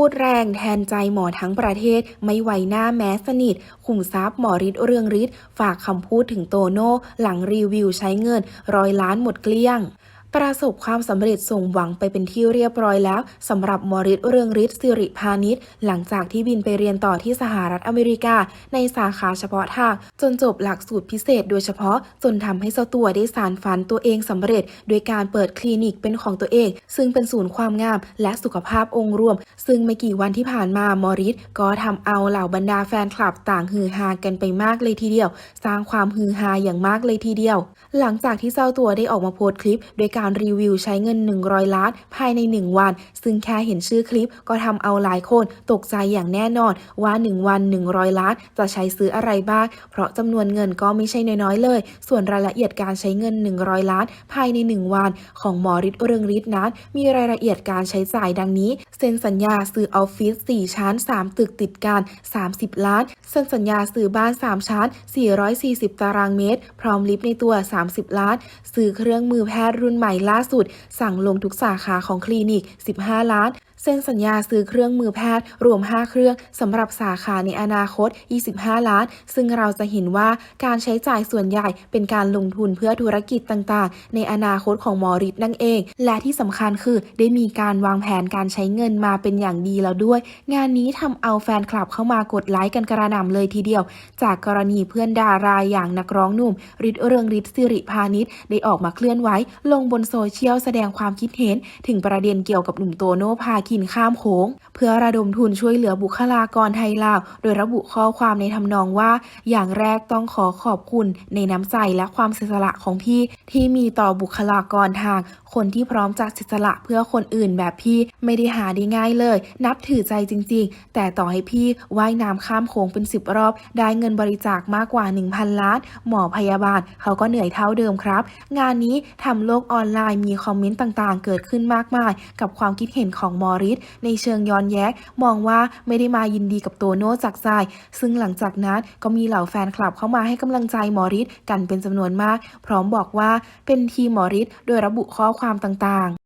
พูดแรงแทนใจหมอทั้งประเทศ ไม่ไหวหน้าแม้สนิท ขุมทรัพย์หมอฤทธิ์เรืองฤทธิ์ฝากคำพูดถึงโตโน่หลังรีวิวใช้เงินร้อยล้านหมดเกลี้ยง ประสบความสำเร็จส่งหวังไปเป็นที่เรียบร้อยแล้วสำหรับมอฤทธิ์เรืองฤทธิ์สิริพานิชหลังจากที่บินไปเรียนต่อที่สหรัฐอเมริกา ในสาขาเฉพาะทาง จนจบหลักสูตรพิเศษโดยเฉพาะ จนทำให้เจ้าตัวได้สารฝันตัวเองสำเร็จ โดยการเปิดคลินิกเป็นของตัวเอง ซึ่งเป็นศูนย์ความงาม และสุขภาพองค์รวม ซึ่งไม่กี่วันที่ผ่านมามอฤทธิ์ก็ทำเอาเหล่าบรรดาแฟนคลับต่างฮือฮากันไปมากเลยทีเดียว สร้างความฮือฮาอย่างมากเลยทีเดียว หลังจากที่เจ้าตัวได้ออกมาโพสต์คลิปโดยการรีวิวใช้เงิน 100 ล้าน ภายใน 1 วัน ซึ่งแค่เห็นชื่อคลิปก็ทำเอาหลายคนตกใจอย่างแน่นอนว่า 1 วัน 100 ล้าน จะใช้ซื้ออะไรบ้าง เพราะจำนวนเงินก็ไม่ใช่น้อยๆเลย ส่วนรายละเอียดการใช้เงิน 100 ล้าน ภายใน 1 วัน ของหมอฤทธิ์เรืองฤทธิ์นั้น มีรายละเอียดการใช้จ่ายดังนี้ เซ็นสัญญาซื้อออฟฟิศ4ชั้น 3 ตึกติดกัน 30 ล้าน เซ็นสัญญาซื้อบ้าน 3 ชั้น 440 ตารางเมตร พร้อมลิฟต์ในตัว 30 ล้าน ซื้อเครื่องมือแพทย์รุ่นใหม่ล่าสุด สั่งลงทุกสาขาของคลินิก 15 ล้านเซ็นสัญญาซื้อเครื่องมือแพทย์ รวม 5 เครื่องสำหรับสาขาในอนาคต 25 ล้าน ซึ่งเราจะเห็นว่าการใช้จ่ายส่วนใหญ่เป็นการลงทุนเพื่อธุรกิจต่างๆ ในอนาคตของหมอฤทธิ์นั่นเอง และที่สำคัญคือได้มีการวางแผนการใช้เงินมาเป็นอย่างดีแล้วด้วย งานนี้ทำเอาแฟนคลับเข้ามากดไลค์กันกระหน่ำเลยทีเดียว จากกรณีเพื่อนดาราอย่างนักร้องหนุ่มฤทธิ์เรืองฤทธิ์สิริพานิชได้ออกมาเคลื่อนไหวลงบนโซเชียลแสดงความคิดเห็น ถึงประเด็นเกี่ยวกับหนุ่มโตโน่พาคินข้ามโขงเพื่อระดมทุนช่วยเหลือบุคลากรไทยลาว โดยระบุข้อความในทำนองว่า อย่างแรกต้องขอขอบคุณในน้ำใจและความเสียสละของพี่ที่มีต่อบุคลากรทาง คนที่พร้อมจะเสียสละเพื่อคนอื่นแบบพี่ไม่ได้หาได้ง่ายเลย นับถือใจจริง ๆ แต่ต่อให้พี่ว่ายน้ำข้ามโขงเป็นสิบรอบ ได้เงินบริจาคมากกว่า 1,000 ล้าน หมอพยาบาล เขาก็เหนื่อยเท่าเดิมครับ งานนี้ทำโลกออนไลน์มีคอมเมนต์ต่างๆ เกิดขึ้นมากมาย กับความคิดเห็นของหมอริสในเชิงย้อนแย้งมองว่าไม่ได้มายินดีกับโตโน่จากใจซึ่งหลังจากนั้นก็มีเหล่าแฟนคลับเข้ามาให้กำลังใจหมอริสกันเป็นจำนวนมาก พร้อมบอกว่าเป็นทีมหมอริสโดยระบุข้อความต่างๆ